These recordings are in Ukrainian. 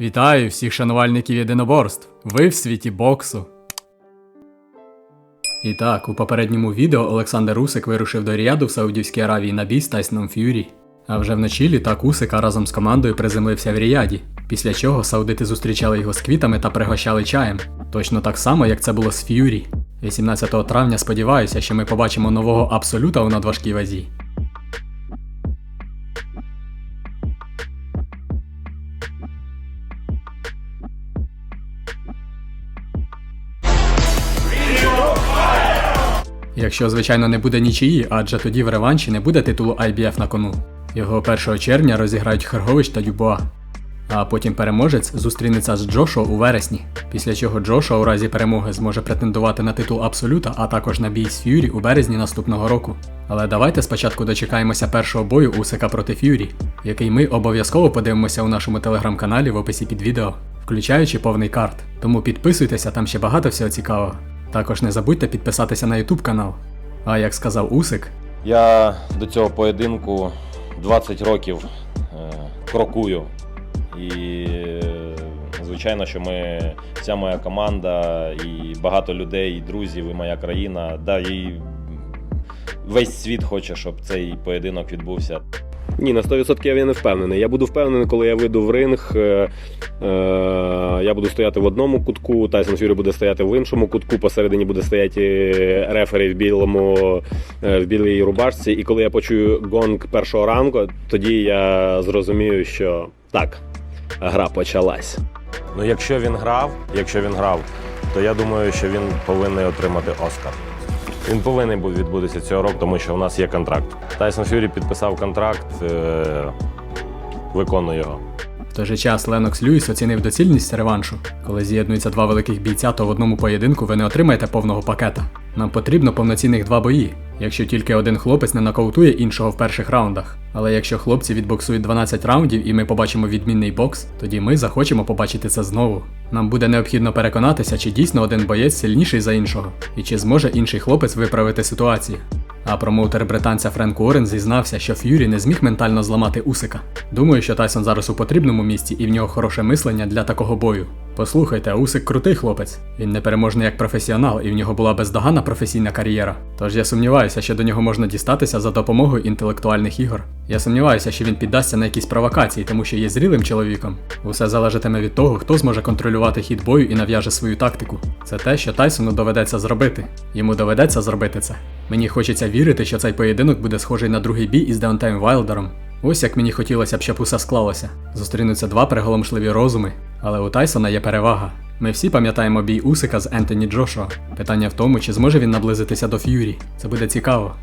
Вітаю всіх шанувальників єдиноборств. Ви в світі боксу. І так, у попередньому відео Олександр Усик вирушив до Ріаду в Саудівській Аравії на бій з Тайсоном Ф'юрі. А вже вночі літак Усика разом з командою приземлився в Ріаді, після чого саудити зустрічали його з квітами та пригощали чаєм. Точно так само, як це було з Ф'юрі. 18 травня сподіваюся, що ми побачимо нового абсолюта у надважкій вазі. Якщо, звичайно, не буде нічиї, адже тоді в реванші не буде титулу IBF на кону. Його 1 червня розіграють Хергович та Дюбуа. А потім переможець зустрінеться з Джошо у вересні, після чого Джошо у разі перемоги зможе претендувати на титул Абсолюта, а також на бій з Ф'юрі у березні наступного року. Але давайте спочатку дочекаємося першого бою Усика проти Ф'юрі, який ми обов'язково подивимося у нашому телеграм-каналі в описі під відео, включаючи повний карт. Тому підписуйтеся, там ще багато всього цікавого. Також не забудьте підписатися на YouTube канал. А як сказав Усик, Я до цього поєдинку 20 років е, крокую. І е, звичайно, що ми, вся моя команда, і багато людей, і друзів, і моя країна, да і весь світ хоче, щоб цей поєдинок відбувся. Ні, на 100% я не впевнений. Я буду впевнений, коли я вийду в ринг. Е, е, я буду стояти в одному кутку, Тайсон Фюрі буде стояти в іншому кутку, посередині буде стояти рефері в білому, е, в білій рубашці. І коли я почую гонг першого ранку, тоді я зрозумію, що так, гра почалась. Ну, якщо він грав, якщо він грав, то я думаю, що він повинен отримати Оскар. Він повинен був відбутися цього року, тому що в нас є контракт. Тайсон Фюрі підписав контракт, е, виконує його. В той же час Ленокс Льюіс оцінив доцільність реваншу. Коли з'єднуються два великих бійця, то в одному поєдинку ви не отримаєте повного пакета. Нам потрібно повноцінних два бої, якщо тільки один хлопець не нокаутує іншого в перших раундах. Але якщо хлопці відбоксують 12 раундів і ми побачимо відмінний бокс, тоді ми захочемо побачити це знову. Нам буде необхідно переконатися, чи дійсно один боєць сильніший за іншого, і чи зможе інший хлопець виправити ситуацію. А промоутер британця Френк Уоррен зізнався, що Ф'юрі не зміг ментально зламати Усика. Думаю, що Тайсон зараз у потрібному місці і в нього хороше мислення для такого бою. Послухайте, Усик крутий хлопець. Він непереможний як професіонал, і в нього була бездоганна професійна кар'єра. Тож я сумніваюся, що до нього можна дістатися за допомогою інтелектуальних ігор. Я сумніваюся, що він піддасться на якісь провокації, тому що є зрілим чоловіком. Усе залежатиме від того, хто зможе контролювати хід бою і нав'яже свою тактику. Це те, що Тайсону доведеться зробити. Йому доведеться зробити це. Мені хочеться вірити, що цей поєдинок буде схожий на другий бій із Деонтеєм Вайлдером. Ось як мені хотілося б, щоб усе склалося. Зустрінуться два приголомшливі розуми, але у Тайсона є перевага. Ми всі пам'ятаємо бій Усика з Ентоні Джошуа. Питання в тому, чи зможе він наблизитися до Ф'юрі. Це буде цікаво.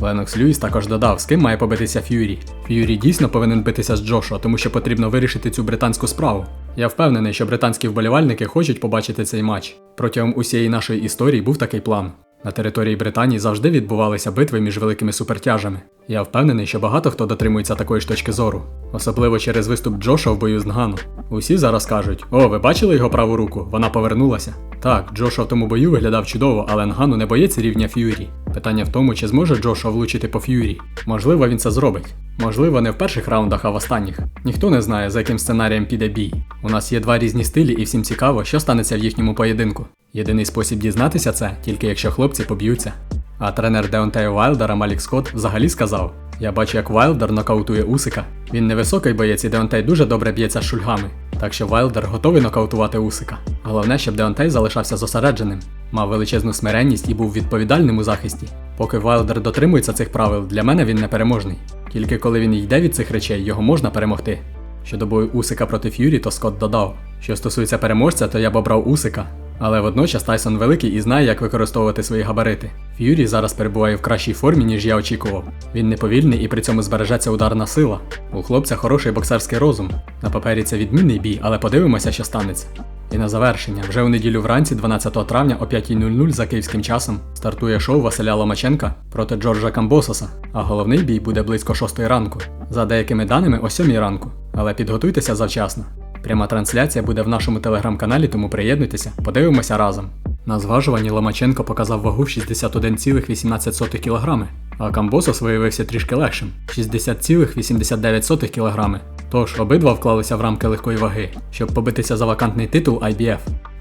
Ленокс Льюіс також додав, з ким має побитися Ф'юрі. Ф'юрі дійсно повинен битися з Джошуа, тому що потрібно вирішити цю британську справу. Я впевнений, що британські вболівальники хочуть побачити цей матч. Протягом усієї нашої історії був такий план. На території Британії завжди відбувалися битви між великими супертяжами. Я впевнений, що багато хто дотримується такої ж точки зору, особливо через виступ Джоша в бою з Нгану. Усі зараз кажуть: О, ви бачили його праву руку? Вона повернулася. Так, Джоша в тому бою виглядав чудово, але Нгану не боєць рівня Ф'юрі. Питання в тому, чи зможе Джоша влучити по Ф'юрі. Можливо, він це зробить. Можливо, не в перших раундах, а в останніх. Ніхто не знає, за яким сценарієм піде бій. У нас є два різні стилі, і всім цікаво, що станеться в їхньому поєдинку. Єдиний спосіб дізнатися це тільки якщо хлопці поб'ються. А тренер Деонтея Вайлдера Малік Скотт взагалі сказав: Я бачу, як Вайлдер нокаутує Усика. Він невисокий боєць, і Деонтей дуже добре б'ється з шульгами. Так що Вайлдер готовий нокаутувати Усика. Головне, щоб Деонтей залишався зосередженим, мав величезну смиренність і був відповідальним у захисті. Поки Вайлдер дотримується цих правил, для мене він непереможний. Тільки коли він йде від цих речей, його можна перемогти. Щодо бою Усика проти Ф'юрі, то Скотт додав: що стосується переможця, то я б обрав Усика. Але водночас Тайсон великий і знає, як використовувати свої габарити. Ф'юрі зараз перебуває в кращій формі, ніж я очікував. Він неповільний і при цьому збережеться ударна сила. У хлопця хороший боксерський розум. На папері це відмінний бій, але подивимося, що станеться. І на завершення, вже у неділю вранці, 12 травня о 5.00 за київським часом, стартує шоу Василя Ломаченка проти Джорджа Камбососа, а головний бій буде близько 6 ранку. За деякими даними о 7 ранку. Але підготуйтеся завчасно. Пряма трансляція буде в нашому телеграм-каналі, тому приєднуйтеся, подивимося разом. На зважуванні Ломаченко показав вагу в 61,18 кг, а Камбосос виявився трішки легшим 60,89 кг. Тож обидва вклалися в рамки легкої ваги, щоб побитися за вакантний титул IBF.